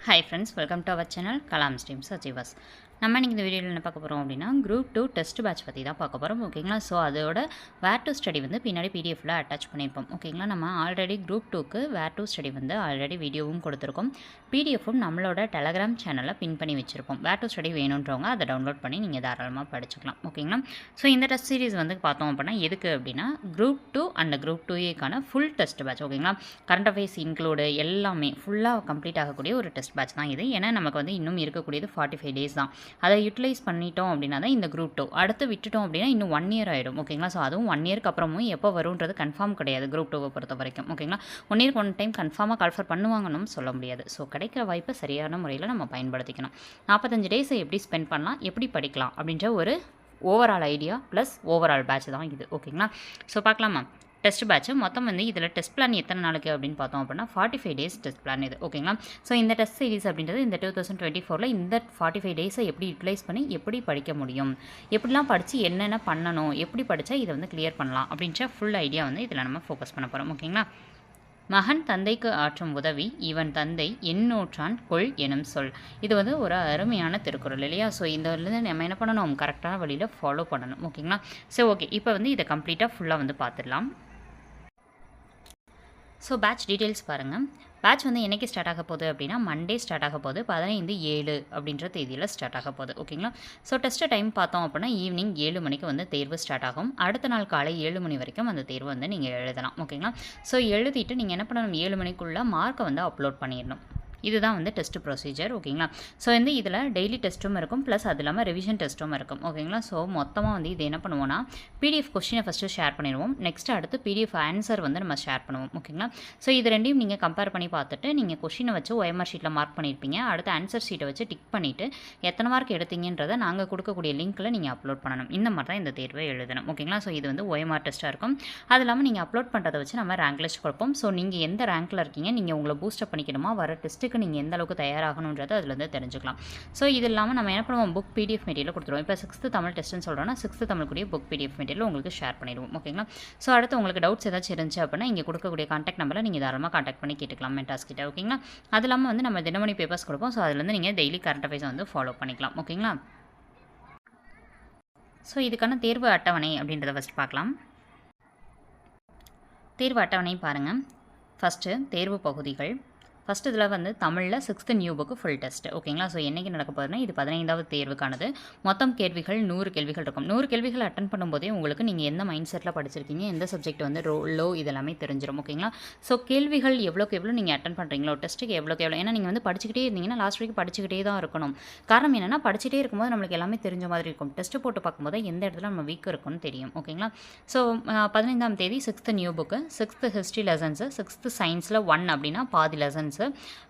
Hi friends welcome to our channel Kalam streams achievers நம்ம இன்றைக்கி இந்த வீடியோவில் என்ன பார்க்க போகிறோம் அப்படின்னா குரூப் டூ டெஸ்ட் பேட்ச் பற்றி தான் பார்க்க போகிறோம் ஓகேங்களா? ஸோ அதோட வேர் டு ஸ்டடி வந்து பின்னாடி பிடிஎஃபில் அட்டாச் பண்ணியிருப்போம் ஓகேங்களா? நம்ம ஆல்ரெடி குரூப் டூக்கு வேர் டு ஸ்டடி வந்து ஆல்ரெடி வீடியோவும் கொடுத்துருக்கோம். பிடிஎஃப்பும் நம்மளோட டெலகிராம் சேனலில் பின் பண்ணி வச்சுருப்போம். வேர் டு ஸ்டடி வேணுன்றவங்க அதை டவுன்லோட் பண்ணி நீங்கள் தாராளமாக படிச்சுக்கலாம் ஓகேங்களா? ஸோ இந்த டெஸ்ட் சீரிஸ் வந்து பார்த்தோம் அப்படின்னா எதுக்கு அப்படின்னா group two and group two ஏக்கான full test batch ஓகேங்களா? கரண்ட் அஃபேர்ஸ் இன்க்ளூடு எல்லாமே ஃபுல்லாக கம்ப்ளீட் ஆகக்கூடிய ஒரு டெஸ்ட் பேட்ச் தான் இது. ஏன்னா நமக்கு வந்து இன்னும் இருக்கக்கூடியது ஃபார்ட்டி ஃபைவ் டேஸ் தான். அதை யூட்டிலைஸ் பண்ணிட்டோம் அப்படின்னா தான் இந்த குரூப் டூ அடுத்து விட்டுட்டோம் அப்படின்னா இன்னும் ஒன் இயர் ஆகிடும் ஓகேங்களா ஸோ அதுவும் ஒன் இயர்க்கு அப்புறமும் எப்போ வரும்ன்றது கன்ஃபார்ம் கிடையாது குரூப் டூவை பொறுத்த வரைக்கும். ஓகேங்களா ஒன் இயர்க்கு ஒன் டைம் கன்ஃபார்மாக கால்ஃபர் பண்ணுவாங்கன்னு சொல்ல முடியாது. ஸோ கிடைக்கிற வாய்ப்பை சரியான முறையில் நம்ம பயன்படுத்திக்கணும். நாற்பத்தஞ்சு டேஸை எப்படி ஸ்பெண்ட் பண்ணலாம்? எப்படி படிக்கலாம்? அப்படின்ற ஒரு overall idea plus overall batch தான் இது. ஓகேங்களா ஸோ பார்க்கலாமா? Test batch. மொத்தம் வந்து இதில் டெஸ்ட் பிளான் எத்தனை நாளைக்கு அப்படின்னு பார்த்தோம் அப்படின்னா forty five days test plan இது. ஓகேங்களா ஸோ இந்த டெஸ்ட் சீரிஸ் அப்படின்றது இந்த டூ தௌசண்ட் டுவெண்ட்டி ஃபோரில் இந்த ஃபார்ட்டி ஃபைவ் டேஸை எப்படி யூட்டிலைஸ் பண்ணி எப்படி படிக்க முடியும்? எப்படிலாம் படித்து என்னென்ன பண்ணணும்? எப்படி படித்தா இதை வந்து கிளியர் பண்ணலாம்? அப்படின்ற ஃபுல் ஐடியா வந்து இதில் நம்ம ஃபோக்கஸ் பண்ண போகிறோம் ஓகேங்களா மகன் தந்தைக்கு ஆற்றும் உதவி இவன் தந்தை எண்ணூற்றான் கொள் எனும் சொல். இது வந்து ஒரு அருமையான திருக்குறள் இல்லையா? ஸோ இந்த நம்ம என்ன பண்ணணும்? கரெக்டான வழியில் ஃபாலோ பண்ணணும். ஓகேங்களா ஸோ ஓகே இப்போ வந்து இதை கம்ப்ளீட்டாக ஃபுல்லாக வந்து பார்த்துடலாம். ஸோ பேட்ச் டீட்டெயில்ஸ் பாருங்கள் பேட்ச் வந்து என்றைக்கு ஸ்டார்ட் ஆக போகுது அப்படின்னா மண்டே ஸ்டார்ட் ஆக போகுது. பதினைந்து ஏழு அப்படின்ற தேதியில் ஸ்டார்ட் ஆக போகுது. ஓகேங்களா ஸோ டெஸ்ட் டைம் பார்த்தோம் அப்படின்னா ஈவினிங் ஏழு மணிக்கு வந்து தேர்வு ஸ்டார்ட் ஆகும். அடுத்த நாள் காலை ஏழு மணி வரைக்கும் அந்த தேர்வு வந்து நீங்கள் எழுதலாம். ஓகேங்களா ஸோ எழுதிட்டு நீங்கள் என்ன பண்ணணும்? ஏழு மணிக்குள்ளே மார்க்கை வந்து அப்லோட் பண்ணிடணும். இதுதான் வந்து டெஸ்ட் ப்ரொசீஜர் ஓகேங்களா? ஸோ வந்து இதில் டெய்லி டெஸ்ட்டும் இருக்கும். ப்ளஸ் அது இல்லாமல் ரிவிஷன் டெஸ்ட்டும் இருக்கும். ஓகேங்களா? ஸோ மொத்தமாக வந்து இது என்ன பண்ணுவோம்னா பிடிஎஃப் கொஸ்டினை ஃபஸ்ட்டு ஷேர் பண்ணிடுவோம். நெக்ஸ்ட் அடுத்து பிடிஎஃப் ஆன்சர் வந்து நம்ம ஷேர் பண்ணுவோம். ஓகேங்களா? ஸோ இது ரெண்டையும் நீங்கள் கம்பேர் பண்ணி பார்த்துட்டு நீங்கள் கொஷினை வச்சு ஒயம்ஆர் ஷீட்டில் மார்க் பண்ணியிருப்பீங்க அடுத்து ஆன்சர் ஷீட்டை வச்சு டிக் பண்ணிவிட்டு எத்தனை மார்க் எடுத்தீங்கன்றதை நாங்கள் கொடுக்கக்கூடிய லிங்க்கில் நீங்கள் அப்லோட் பண்ணணும். இந்த மாதிரி தான் இந்த தேர்வை எழுதணும். ஓகேங்களா? ஸோ இது வந்து ஒயம்ஆர் டெஸ்ட்டாக இருக்கும். அது இல்லாமல் நீங்கள் அப்லோட் பண்ணுறதை வச்சு நம்ம ரேங்க் லிஸ்ட் கொடுப்போம். ஸோ நீங்கள் எந்த ரேங்க்கில் இருக்கீங்க நீங்கள் உங்களை பூஸ்டப் பண்ணிக்கணுமா வர டெஸ்ட்டு டெஸ்ட்டுக்கு நீங்கள் எந்த அளவுக்கு தயாராகணுன்றதை அதுலேருந்து தெரிஞ்சுக்கலாம். ஸோ இது இல்லாமல் நம்ம என்ன பண்ணுவோம்? புக் பிடிஎஃப் மெட்டீரியல் கொடுத்துருவோம். இப்போ சிக்ஸ்த்து தமிழ் டெஸ்ட்னு சொல்கிறோன்னா சிக்ஸ்த்து தமிழ்க்குரிய புக் பிடிஎஃப் மெட்டீரியல் உங்களுக்கு ஷேர் பண்ணிடுவோம். ஓகேங்களா ஸோ அடுத்து உங்களுக்கு டவுட்ஸ் ஏதாச்சும் இருந்துச்சு அப்படின்னா இங்கே கொடுக்கக்கூடிய காண்டாக்ட் நம்பரில் நீங்கள் தாராளமாக காண்டாக்ட் பண்ணி கேட்டுக்கலாம் மென்டாஸ் கிட்ட. ஓகேங்களா அது இல்லாமல் வந்து நம்ம தினமணி பேப்பர்ஸ் கொடுப்போம். ஸோ அதுலேருந்து நீங்கள் டெய்லி கரண்ட் அஃபேர்ஸை வந்து ஃபாலோ பண்ணிக்கலாம். ஓகேங்களா ஸோ இதுக்கான தேர்வு அட்டவணை அப்படின்றத ஃபஸ்ட் பார்க்கலாம். தேர்வு அட்டவணை பாருங்கள் ஃபஸ்ட்டு தேர்வு பகுதிகள். ஃபஸ்ட் இதில் வந்து தமிழில் sixth new book full test ஓகேங்களா ஸோ என்றைக்கு நடக்க போகுதுன்னா இது பதினைந்தாவது தேர்வுக்கானது. மொத்தம் கேள்விகள் நூறு கேள்விகள் இருக்கும். நூறு கேள்விகள் அட்டன் பண்ணும்போதே உங்களுக்கு நீங்கள் எந்த மைண்ட் செட்டில் படிச்சிருக்கீங்க எந்த சப்ஜெக்ட் வந்து ரோ லோ இதெல்லாமே தெரிஞ்சிடும் ஓகேங்களா ஸோ கேள்விகள் எவ்வளோக்கு எவ்வளோ நீங்கள் அட்டன் பண்ணுறீங்களோ டெஸ்ட்டுக்கு எவ்வளோக்கு எவ்வளோ ஏன்னா நீங்கள் வந்து படிச்சுக்கிட்டே இருந்தீங்கன்னா லாஸ்ட் வரைக்கும் படிச்சுக்கிட்டே தான் இருக்கணும். காரணம் என்னென்னா படிச்சுட்டே இருக்கும்போது நம்மளுக்கு எல்லாமே தெரிஞ்ச மாதிரி இருக்கும். டெஸ்ட்டு போட்டு பார்க்கும்போது எந்த இடத்துல நம்ம வீக் இருக்கும்னு தெரியும். ஓகேங்களா ஸோ பதினைந்தாம் தேதி sixth new book sixth history lessons sixth சயின்ஸில் ஒன் அப்படின்னா பாதி lessons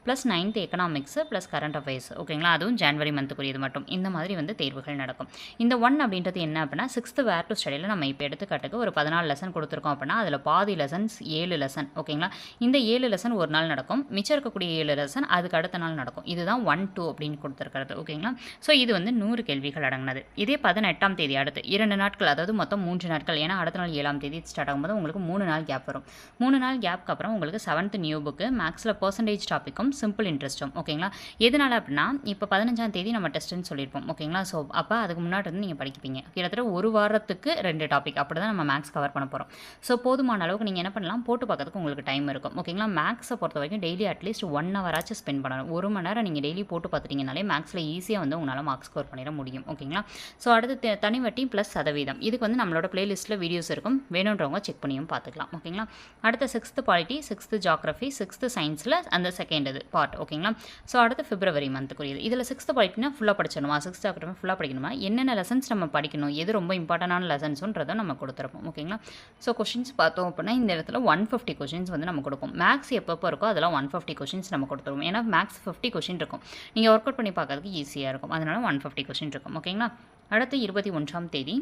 plus ninth economics plus current affairs ஓகேங்களா அதுவும் ஜான்வரி மந்த்துக்குரியது மட்டும். இந்த மாதிரி வந்து தேர்வுகள் நடக்கும். இந்த ஒன் அப்படின்றது என்ன அப்படின்னா சிக்ஸ்த்து வேர் டு ஸ்டடியில் நம்ம இப்போ எடுத்துக்காட்டுக்கு ஒரு பதினாலு லெசன் கொடுத்துருக்கோம் அப்படின்னா அதில் பாதி லெசன்ஸ் ஏழு லெசன் ஓகேங்களா இந்த ஏழு லெசன் ஒரு நாள் நடக்கும். மிச்சம் இருக்கக்கூடிய ஏழு லெசன் அதுக்கு அடுத்த நாள் நடக்கும். இதுதான் ஒன் டூ அப்படின்னு கொடுத்துருக்கிறது. ஓகேங்களா ஸோ இது வந்து நூறு கேள்விகள் அடங்கினது. இதே பதினெட்டாம் தேதி அடுத்து இரண்டு நாட்கள் அதாவது மொத்தம் மூன்று நாட்கள் ஏன்னா அடுத்த நாள் ஏழாம் தேதி ஸ்டார்ட் ஆகும்போது உங்களுக்கு மூணு நாள் கேப் வரும். மூணு நாள் கேப்க்கு அப்புறம் உங்களுக்கு செவன்த் நியூ புக்கு மேக்ஸில் பர்சன்டேஜ் டாப்பிக்கும் சிம்பிள் இன்ட்ரெஸ்ட்டும் ஓகேங்களா எதனால் அப்படின்னா இப்போ பதினஞ்சாம் தேதி நம்ம டெஸ்ட்டுன்னு சொல்லியிருப்போம் ஓகேங்களா ஸோ அப்போ அதுக்கு முன்னாடி இருந்து நீங்கள் படிப்பீங்க கிட்டத்தட்ட ஒரு வாரத்துக்கு ரெண்டு டாபிக் அப்படி தான் நம்ம மேக்ஸ் கவர் பண்ண போகிறோம் ஸோ போதுமான அளவுக்கு நீங்கள் என்ன பண்ணலாம் போட்டு பார்க்கறதுக்கு உங்களுக்கு டைம் இருக்கும் ஓகேங்களா மேக்ஸை பொறுத்த வரைக்கும் டெய்லி அட்லீஸ்ட் ஒன் ஹவராச்சும் ஸ்பெண்ட் பண்ணணும். ஒரு மணி நேரம் நீங்கள் டெய்லி போட்டு பார்த்துட்டீங்கனாலே மேக்ஸில் ஈஸியாக வந்து உங்களால் மார்க் ஸ்கோர் பண்ணிட முடியும் ஓகேங்களா ஸோ அடுத்து தனி வட்டி ப்ளஸ் சதவீதம். இதுக்கு வந்து நம்மளோட பிளேலிஸ்ட்டில் வீடியோஸ் இருக்கும். வேணுன்றவங்க செக் பண்ணியும் பார்த்துக்கலாம் ஓகேங்களா அடுத்த sixth polity sixth geography sixth சயின்ஸில் அந்த செகண்ட் இது பார்ட் ஓகேங்களா ஸோ அடுத்து பிப்ரவரி மந்த்துக்குரியது இதில் சிக்ஸ்த்து படிக்கணும்னா ஃபுல்லாக படிச்சிடணுமா? சிக்ஸ்த் ஆகட்டும் ஃபுல்லாக படிக்கணுமா? என்னென்ன லெசன்ஸ் நம்ம படிக்கணும்? எது ரொம்ப இம்பார்ட்டண்டான லெசன்ஸுன்றதை நம்ம கொடுத்துருப்போம் ஓகேங்களா ஸோ கொஷின்ஸ் பார்த்தோம் அப்படின்னா இந்த இடத்துல ஒன் ஃபிஃப்டி கொஷின்ஸ் வந்து நம்ம கொடுப்போம். மேக்ஸ் எப்பப்போ இருக்கோ அதெல்லாம் ஒன் ஃபிஃப்டி கொஷின்ஸ் நம்ம கொடுத்துருவோம். ஏன்னா மேக்ஸ் ஃபிஃப்டி கொஷின் இருக்கும். நீங்கள் ஒர்க் அவுட் பண்ணி பார்க்கறதுக்கு ஈஸியாக இருக்கும். அதனால ஒன் ஃபிஃப்டி கொஷின் இருக்கும் ஓகேங்களா அடுத்து இருபத்தி ஒன்றாம் தேதி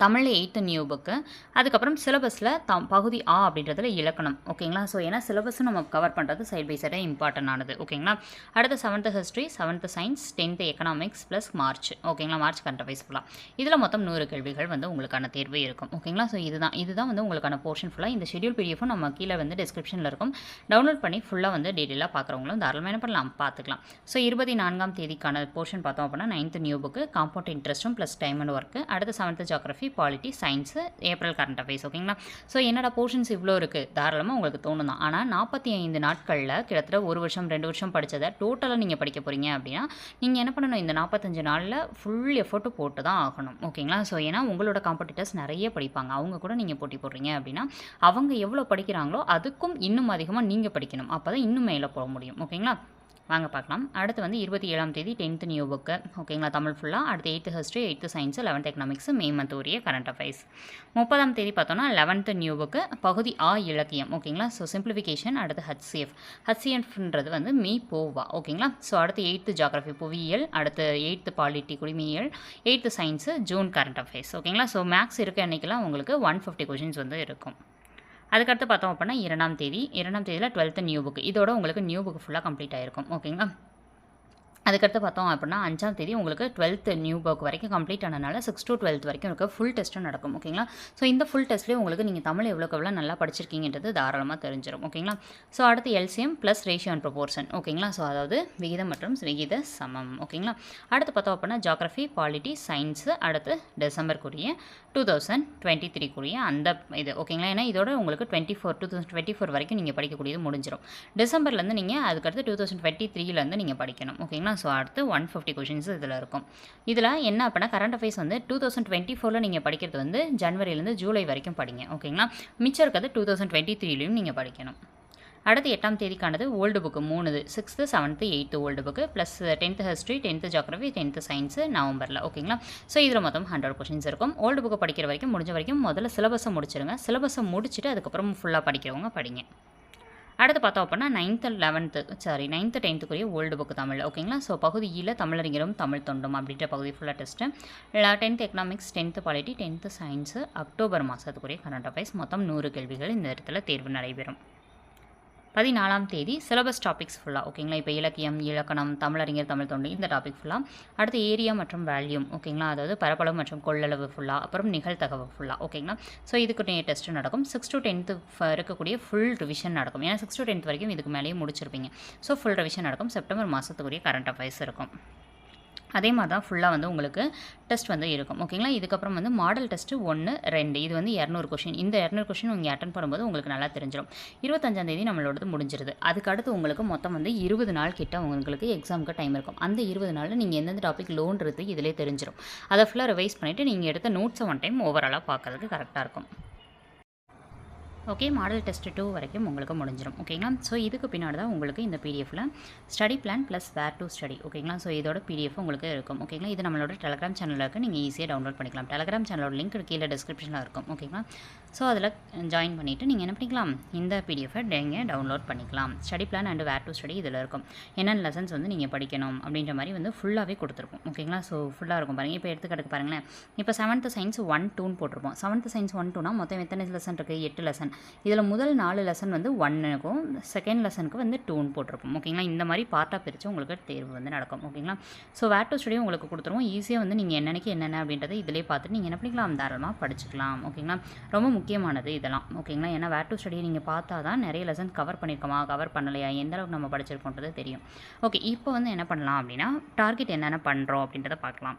தமிழில் எயித்து நியூ புக்கு அதுக்கப்புறம் சிலபஸில் தம் பகுதி ஆ அப்படின்றதுல இலக்கணம் ஓகேங்களா ஸோ ஏன்னா சிலபஸும் நம்ம கவர் பண்ணுறது சைட் பை சைடாக இம்பார்ட்டன்ட் ஆனது ஓகேங்களா அடுத்து seventh history seventh science tenth economics plus March ஓகேங்களா மார்ச் கரண்ட் அஃபேர்ஸ் ஃபுல்லாக இதில் மொத்தம் நூறு கேள்விகள் வந்து உங்களுக்கான தேர்வு இருக்கும் ஓகேங்களா ஸோ இதுதான் இதுதான் வந்து உங்களுக்கான போர்ஷன் ஃபுல்லாக இந்த ஷெடியூல் பிடிஎஃபும் நம்ம கீழே வந்து டிஸ்கிரிப்ஷனில் இருக்கும். டவுன்லோட் பண்ணி ஃபுல்லாக வந்து டீட்டெயிலாக பார்க்குறவங்களும் தாராளமாக என்ன பண்ணலாம் பார்த்துக்கலாம் ஸோ இருபத்தி நான்காம் தேதிக்கான போர்ஷன் பார்த்தோம் அப்படின்னா நைன்த்து நியூ புக்கு காம்பவுண்ட் இன்ட்ரெஸ்ட்டும் ப்ளஸ் டைம் அண்ட் ஒர்க்கு அடுத்து seventh geography polity science April current affairs ஓகேங்களா ஸோ என்னோட போர்ஷன்ஸ் இவ்வளோ இருக்குது தாராளமாக உங்களுக்கு தோணும் தான் ஆனால் நாற்பத்தி ஐந்து நாட்களில் கிட்டத்தட்ட ஒரு வருஷம் ரெண்டு வருஷம் படித்ததை டோட்டலாக நீங்கள் படிக்க போகிறீங்க அப்படின்னா நீங்கள் என்ன பண்ணணும்? இந்த நாற்பத்தஞ்சு நாளில் ஃபுல் எஃபர்ட்டு போட்டு தான் ஆகணும் ஓகேங்களா ஸோ ஏன்னா உங்களோட காம்படிட்டர்ஸ் நிறைய படிப்பாங்க. அவங்க கூட நீங்கள் போட்டி போடுறீங்க அப்படின்னா அவங்க எவ்வளோ படிக்கிறாங்களோ அதுக்கும் இன்னும் அதிகமாக நீங்கள் படிக்கணும். அப்போ தான் இன்னும் மேலே போக முடியும் ஓகேங்களா வாங்க பார்க்கலாம். அடுத்து வந்து இருபத்தி ஏழாம் தேதி டென்த்து நியூ புக்கு ஓகேங்களா தமிழ் ஃபுல்லாக அடுத்து eighth history eighth science eleventh economics May month உரிய கரண்ட் அஃபேர்ஸ் முப்பதாம் தேதி பார்த்தோன்னா லெவன்த்து நியூ புக்கு பகுதி ஆ இலக்கியம். ஓகேங்களா ஸோ சிம்பிளிஃபிகேஷன் அடுத்து ஹச்சிஎஃப் ஹச்சிஎஃப்ன்றது வந்து மீ போவா. ஓகேங்களா ஸோ அடுத்து எயித்து ஜாகிரஃபி புவியியல். அடுத்து eighth polity குடிமையியல். Eighth science June current affairs ஓகேங்களா ஸோ மேக்ஸ் இருக்க அன்றைக்கெல்லாம் உங்களுக்கு ஒன் ஃபிஃப்டி கொஷின்ஸ் வந்து இருக்கும். அதுக்கடுத்து பார்த்தோம் அப்படின்னா இரண்டாம் தேதி. இரண்டாம் தேதியில் டுவெல்த்து நியூ புக் இதோட உங்களுக்கு நியூ புக் ஃபுல்லாக கம்ப்ளீட் ஆயிருக்கும். ஓகேங்களா அதுக்கடுத்து பார்த்தோம் அப்படின்னா அஞ்சாம் தேதி உங்களுக்கு டுவெல்த்து நியூ புக் வரைக்கும் கம்ப்ளீட் ஆனனால சிக்ஸ் டு டுவெல்த் வரைக்கும் இருக்க ஃபுல் டெஸ்ட்டும் நடக்கும் ஓகேங்களா ஸோ இந்த ஃபுல் டெஸ்ட்லேயே உங்களுக்கு நீங்கள் தமிழ் எவ்வளோக்கு எவ்வளோ நல்லா படிச்சிருக்கீங்கன்றது தாராளமாக தெரிஞ்சிடும் ஓகேங்களா ஸோ அடுத்து LCM plus ratio and proportion ஓகேங்களா ஸோ அதாவது விகிதம் மற்றும் விகித சமம் ஓகேங்களா அடுத்து பார்த்தோம் அப்படின்னா ஜாகிரஃபி பாலிட்டி சயின்ஸு அடுத்து டிசம்பருக்குரிய டூ தௌசண்ட் டுவெண்ட்டி த்ரீக்குரிய அந்த இது ஓகேங்களா ஏன்னா இதோட உங்களுக்கு twenty four two thousand twenty four வரைக்கும் நீங்கள் படிக்கக்கூடியது முடிஞ்சிடும் டிசம்பர்லேருந்து நீங்கள் அதுக்கடுத்து டூ தௌசண்ட் டுவெண்ட்டி த்ரீலேருந்து நீங்கள் படிக்கணும் ஓகேங்களா ஸோ அடுத்து ஒன் ஃபிஃப்டி கொஷின்ஸ் இதில் இருக்கும். இதில் என்ன அப்படின்னா கரண்ட் அஃபேர்ஸ் வந்து டூ தௌசண்ட் டுவெண்ட்டி ஃபோரில் நீங்கள் படிக்கிறது வந்து ஜனவரிலேருந்து ஜூலை வரைக்கும் படிங்க. ஓகேங்களா மிச்சம் இருக்கிறது டூ தௌசண்ட் டுவெண்ட்டி த்ரீலையும் நீங்கள் படிக்கணும். அடுத்து எட்டாம் தேதிக்கானது ஓல்டு புக்கு மூணு sixth seventh eighth old book plus tenth history tenth geography tenth science நவம்பரில். ஓகேங்களா ஸோ இதில் மொத்தம் ஹண்ட்ரட் கொஷின்ஸ் இருக்கும். ஓல்டு புக்கு படிக்கிற வரைக்கும் முடிஞ்ச வரைக்கும் முதல்ல சிலபஸை முடிச்சிருங்க. சிலபஸை முடிச்சுட்டு அதுக்கப்புறம் ஃபுல்லாக படிக்கிறவங்க படிங்க. அடுத்து பார்த்தோம் அப்படின்னா நைன்த்து லெவன்த்து சாரி நைன்த்து டென்த்துக்குரிய ஓல்டு புக்கு தமிழ் ஓகேங்களா ஸோ பகுதியில் தமிழறிஞரும் தமிழ் தொண்டும் அப்படின்ற பகுதி ஃபுல்லாக test tenth economics tenth polity tenth science October மாதத்துக்குரிய current affairs மொத்தம் நூறு கேள்விகள் இந்த இடத்துல தேர்வு நடைபெறும். பதினாலாம் தேதி சிலபஸ் டாபிக்ஸ் ஃபுல்லாக ஓகேங்களா இப்போ இலக்கியம் இலக்கணம் தமிழறிஞர் தமிழ் தொண்டு இந்த டாபிக் ஃபுல்லாக அடுத்து ஏரியா மற்றும் வேல்யூம் ஓகேங்களா அதாவது பரப்பளவு மற்றும் கொள்ளளவு ஃபுல்லாக அப்புறம் நிகழ்தகவு ஃபுல்லாக ஓகேங்களா ஸோ இதுக்கு டெஸ்ட்டு நடக்கும். சிக்ஸ் டு டென்த்து இருக்கக்கூடிய ஃபுல் ரிவிஷன் நடக்கும். ஏன்னா சிக்ஸ் டு டென்த் வரைக்கும் இதுக்கு மேலேயே முடிச்சிருப்பீங்க. ஸோ ஃபுல் ரிவிஷன் நடக்கும். செப்டம்பர் மாதத்துக்குரிய கரண்ட் அஃபேர்ஸ் இருக்கும். அதே மாதிரி தான் ஃபுல்லாக வந்து உங்களுக்கு டெஸ்ட் வந்து இருக்கும். ஓகேங்களா இதுக்கப்புறம் வந்து மாடல் டெஸ்ட்டு ஒன்று ரெண்டு. இது வந்து இரநூறு கொஷின் இந்த இரநூறு கொஷின் நீங்கள் அட்டன் பண்ணும்போது உங்களுக்கு நல்லா தெரிஞ்சிடும் இருபத்தஞ்சாந்தேதி நம்மளோடது முடிஞ்சிருது. அதுக்கு அடுத்து உங்களுக்கு மொத்தம் வந்து இருபது நாள் கிட்ட உங்களுக்கு எக்ஸாமுக்கு டைம் இருக்கும். அந்த இருபது நாளில் நீங்கள் எந்தெந்த டாபிக் லோன்றது இதிலே தெரிஞ்சிடும் அதை ஃபுல்லாக ரிவைஸ் பண்ணிவிட்டு நீங்கள் எடுத்த நோட்ஸை ஒன் டைம் ஓவராலாக பார்க்கறதுக்கு கரெக்டாக இருக்கும். ஓகே மாடல் டெஸ்ட் டூ வரைக்கும் உங்களுக்கு முடிஞ்சிடும் ஓகேங்களா ஸோ இதுக்கு பின்னாடி தான் உங்களுக்கு இந்த பிடிஎஃபில் study plan plus where to study ஓகேங்களா ஸோ இதோட பிடிஎஃப் உங்களுக்கு இருக்கும். ஓகேங்களா இது நம்மளோட டெலகிராம் சேனலில் இருக்குது நீங்கள் ஈஸியாக டவுன்லோட் பண்ணிக்கலாம். டெலகிராம் சேனலோட லிங்க் கீழே டிஸ்கிரிப்ஷனில் இருக்கும். ஓகேங்களா ஸோ அதில் ஜாயின் பண்ணிவிட்டு நீங்கள் என்ன பண்ணிக்கலாம்? இந்த பிடிஎஃபை நீங்கள் டவுன்லோட் பண்ணிக்கலாம். Study plan and where to study இதில் இருக்கும். என்னென்ன லெசன்ஸ் வந்து நீங்கள் படிக்கணும்? அப்படின்ற மாதிரி வந்து ஃபுல்லாகவே கொடுத்துருக்கும் ஓகேங்களா ஸோ ஃபுல்லாக இருக்கும் பாருங்கள் இப்போ எடுத்துக்கிட்டு பாருங்களேன். இப்போ செவன்த்து சயின்ஸ் ஒன் டூன்னு போட்டிருப்போம். செவன்த்து சயின்ஸ் ஒன் டூனா மொத்தம் எத்தனை லெசன் இருக்குது எட்டு லெசன் இதில் முதல் நாலு லெசன் வந்து ஒன்னுக்கும் செகண்ட் லெசனுக்கு வந்து டூன்னு போட்டிருப்போம் ஓகேங்களா இந்த மாதிரி பார்ட்டாக பிரித்து உங்களுக்கு தேர்வு வந்து நடக்கும். ஓகேங்களா ஸோ வேட்டோ ஸ்டுடியோ உங்களுக்கு கொடுத்துருவோம். ஈஸியாக வந்து நீங்கள் என்னென்னக்கு என்னென்ன அப்படின்றத இதிலே பார்த்துட்டு நீங்கள் என்ன பண்ணிக்கலாம்? தாராளமாக படிச்சுக்கலாம். ஓகேங்களா ரொம்ப முக்கியமானது இதெல்லாம். ஓகேங்களா ஏன்னா வேட்டோ ஸ்டடியை நீங்கள் பார்த்தா தான் நிறைய லெசன் கவர் பண்ணியிருக்கோமா கவர் பண்ணலையா? எந்த அளவுக்கு நம்ம படிச்சிருக்கோன்றது தெரியும். ஓகே இப்போ வந்து என்ன பண்ணலாம் அப்படின்னா டார்கெட் என்னென்ன பண்ணுறோம் அப்படின்றத பார்க்கலாம்.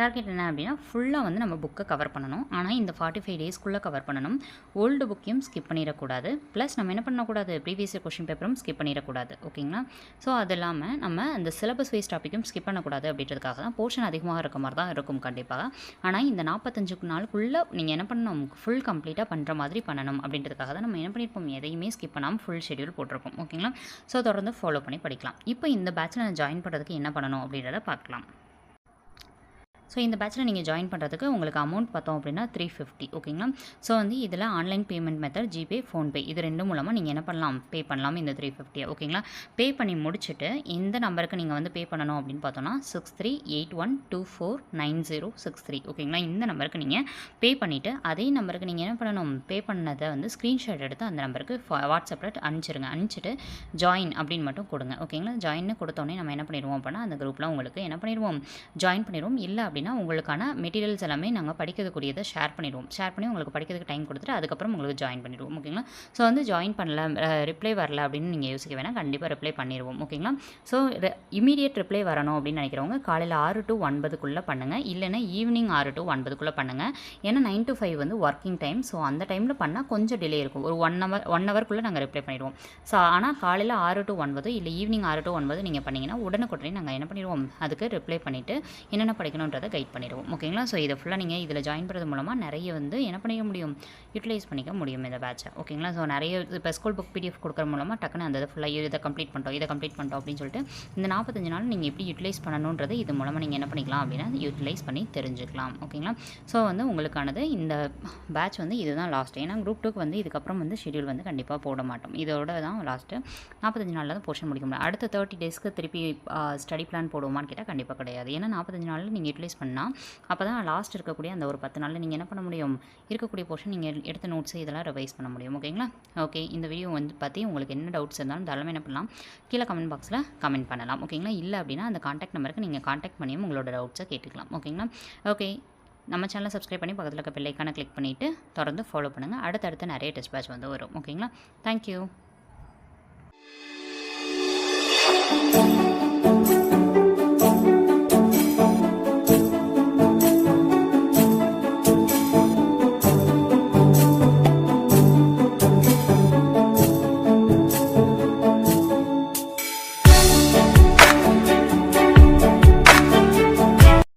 டார்கெட் என்ன அப்படின்னா ஃபுல்லாக வந்து நம்ம புக்கை கவர் பண்ணணும். ஆனால் இந்த ஃபார்ட்டி ஃபைவ் டேஸ்க்குள்ளே கவர் பண்ணணும் ஓல்டு புக்கையும் ஸ்கிப் பண்ணிடக்கூடாது. ப்ளஸ் நம்ம என்ன பண்ணக்கூடாது? ப்ரீவியஸ் கொஷின் பேப்பரும் ஸ்கிப் பண்ணிடக்கூடாது. ஓகேங்களா ஸோ அது இல்லாமல் நம்ம அந்த சிலபஸ் வைஸ் டாப்பிக்கும் ஸ்கிப் பண்ணக்கூடாது அப்படின்றதுக்காக தான் போர்ஷன் அதிகமாக இருக்க மாதிரி தான் இருக்கும் கண்டிப்பாக ஆனால் இந்த நாற்பத்தஞ்சு நாளுக்குள்ளே நீங்கள் என்ன பண்ணணும்? ஃபுல் கம்ப்ளீட்டாக பண்ணுற மாதிரி பண்ணணும் அப்படின்றதுக்காக தான் நம்ம என்ன பண்ணியிருப்போம் எதையுமே ஸ்கிப் பண்ணாமல் ஃபுல் ஷெடியூல் போட்டிருப்போம். ஓகேங்களா ஸோ தொடர்ந்து ஃபாலோ பண்ணி படிக்கலாம். இப்போ இந்த பேட்சில் நான் ஜாயின் பண்ணுறதுக்கு என்ன பண்ணணும் அப்படின்றத பார்க்கலாம். ஸோ இந்த பேட்சில் நீங்கள் ஜாயின் பண்ணுறதுக்கு உங்களுக்கு அமௌண்ட் பார்த்தோம் அப்படின்னா த்ரீ ஃபிஃப்டி ஓகேங்களா ஸோ வந்து இதில் online payment method GPay PhonePe இது ரெண்டு மூலமாக நீங்கள் என்ன பண்ணலாம்? பே பண்ணலாம் இந்த த்ரீ ஃபிஃப்டியை ஓகேங்களா பே பண்ணி முடிச்சுட்டு இந்த நம்பருக்கு நீங்கள் வந்து பே பண்ணணும் அப்படின்னு பார்த்தோன்னா six three eight one two four nine zero six three ஓகேங்களா இந்த நம்பருக்கு நீங்கள் பே பண்ணிவிட்டு அதே நம்பருக்கு நீங்கள் என்ன பண்ணணும்? பே பண்ணதை வந்து ஸ்க்ரீன்ஷாட் எடுத்து அந்த நம்பருக்கு வாட்ஸ்அப்பில் அனுப்பிச்சிருங்க. அனுப்பிச்சிட்டு ஜாயின் அப்படின்னு மட்டும் கொடுங்க ஓகேங்களா ஜாயின்னு கொடுத்தோன்னே நம்ம என்ன பண்ணிடுவோம் அப்படின்னா அந்த குரூப்பில் உங்களுக்கு என்ன பண்ணிடுவோம்? ஜாயின் பண்ணிடுவோம். இல்லை அப்படின்னு உங்களுக்கான மெட்டீரியல்ஸ் எல்லாமே நாங்கள் படிக்கக்கூடியதை ஷேர் பண்ணிடுவோம். ஷேர் பண்ணி உங்களுக்கு படிக்கிறதுக்கு டைம் கொடுத்துட்டு அதுக்கப்புறம் உங்களுக்கு ஜாயின் பண்ணிடுவோம். ஓகேங்களா ஸோ வந்து ஜாயின் பண்ணல ரிப்ளை வரல அப்படின்னு நீங்கள் யோசிக்க வேணாம். கண்டிப்பாக ரிப்ளை பண்ணிடுவோம். ஓகேங்களா ஸோ இமீடியட் ரிப்ளை வரணும் அப்படின்னு நினைக்கிறவங்க காலையில் ஆறு டு ஒன்பதுக்குள்ளே பண்ணுங்கள் இல்லைன்னா ஈவினிங் ஆறு டு ஒன்பதுக்குள்ளே பண்ணுங்கள் ஏன்னா நைன் டு ஃபைவ் வந்து ஒர்க்கிங் டைம் ஸோ அந்த டைமில் பண்ணால் கொஞ்சம் டிலே இருக்கும். ஒரு ஒன் ஹவர் ஒன் ஹவர்க்குள்ளே நாங்கள் ரிப்ளை பண்ணிடுவோம். ஸோ ஆனால் காலையில் ஆறு டு ஒன்பது இல்லை ஈவினிங் ஆறு டு ஒன்பது நீங்கள் பண்ணிங்கன்னா உடனுக்குடனே நாங்கள் என்ன பண்ணிடுவோம்? அதுக்கு ரிப்ளை பண்ணிவிட்டு என்னென்ன படிக்கணுன்றதை கைட் பண்ணிடுவோம். ஓகேங்களா ஸோ இதை ஃபுல்லாக நீங்கள் இதில் ஜாயின் பண்ணுறது மூலமாக நிறைய வந்து என்ன பண்ணிக்க முடியும்? யூட்டிலைஸ் பண்ணிக்க முடியும் இந்த பேட்சை ஓகேங்களா ஸோ நிறைய இப்போ ஸ்கூல் புக் பிடிஎஃப் கொடுக்குற மூலமாக டக்குன்னு அந்த ஃபுல்லாக இதை கம்ப்ளீட் பண்ணிட்டோம் இதை கம்ப்ளீட் பண்ணிட்டோம் அப்படின்னு சொல்லிட்டு இந்த நாற்பத்தஞ்சு நாள் நீங்கள் எப்படி யூட்டிலைஸ் பண்ணணுன்றது இது மூலமாக நீங்கள் என்ன பண்ணிக்கலாம் அப்படின்னா யூட்டிலைஸ் பண்ணி தெரிஞ்சுக்கலாம். ஓகேங்களா ஸோ வந்து உங்களுக்கானது இந்த பேட்ச் வந்து இதுதான் லாஸ்ட் ஏன்னா குரூப் டூக்கு வந்து இதுக்கப்புறம் வந்து ஷெடியூல் வந்து கண்டிப்பாக போட மாட்டோம். இதோட தான் லாஸ்ட்டு நாற்பத்தஞ்சு நாளில் தான் போர்ஷன் முடிக்க முடியும். அடுத்த தேர்ட்டி டேஸ்க்கு திருப்பி ஸ்டடி பிளான் போடுவோமான்னு கேட்டால் கண்டிப்பாக கிடையாது. ஏன்னா நாற்பத்தஞ்சு நாளில் நீங்கள் யூட்டிலைஸ் பண்ணால் அப்போ தான் லாஸ்ட் இருக்கக்கூடிய அந்த ஒரு பத்து நாளில் நீங்கள் என்ன பண்ண முடியும்? இருக்கக்கூடிய போர்ஷன் நீங்கள் எடுத்த நோட்ஸ் இதெல்லாம் ரிவைஸ் பண்ண முடியும். ஓகேங்களா ஓகே இந்த வீடியோ வந்து பற்றி உங்களுக்கு என்ன டவுட்ஸ் இருந்தாலும் தாராளமாக என்ன பண்ணலாம்? கீழே கமெண்ட் பாக்ஸில் கமெண்ட் பண்ணலாம். ஓகேங்களா இல்லை அப்படின்னா அந்த காண்டாக்ட் நம்பருக்கு நீங்கள் காண்டாக்ட் பண்ணியும் உங்களோட டவுட்ஸை கேட்டுக்கலாம். ஓகேங்களா ஓகே நம்ம சேனலை சப்ஸ்கிரைப் பண்ணி பக்கத்தில் இருக்க பெல்லைக்கான கிளிக் பண்ணிவிட்டு தொடர்ந்து ஃபாலோ பண்ணுங்கள் அடுத்தடுத்து நிறைய டெஸ்ட் பேட்ச் வந்து வரும். ஓகேங்களா தேங்க்யூ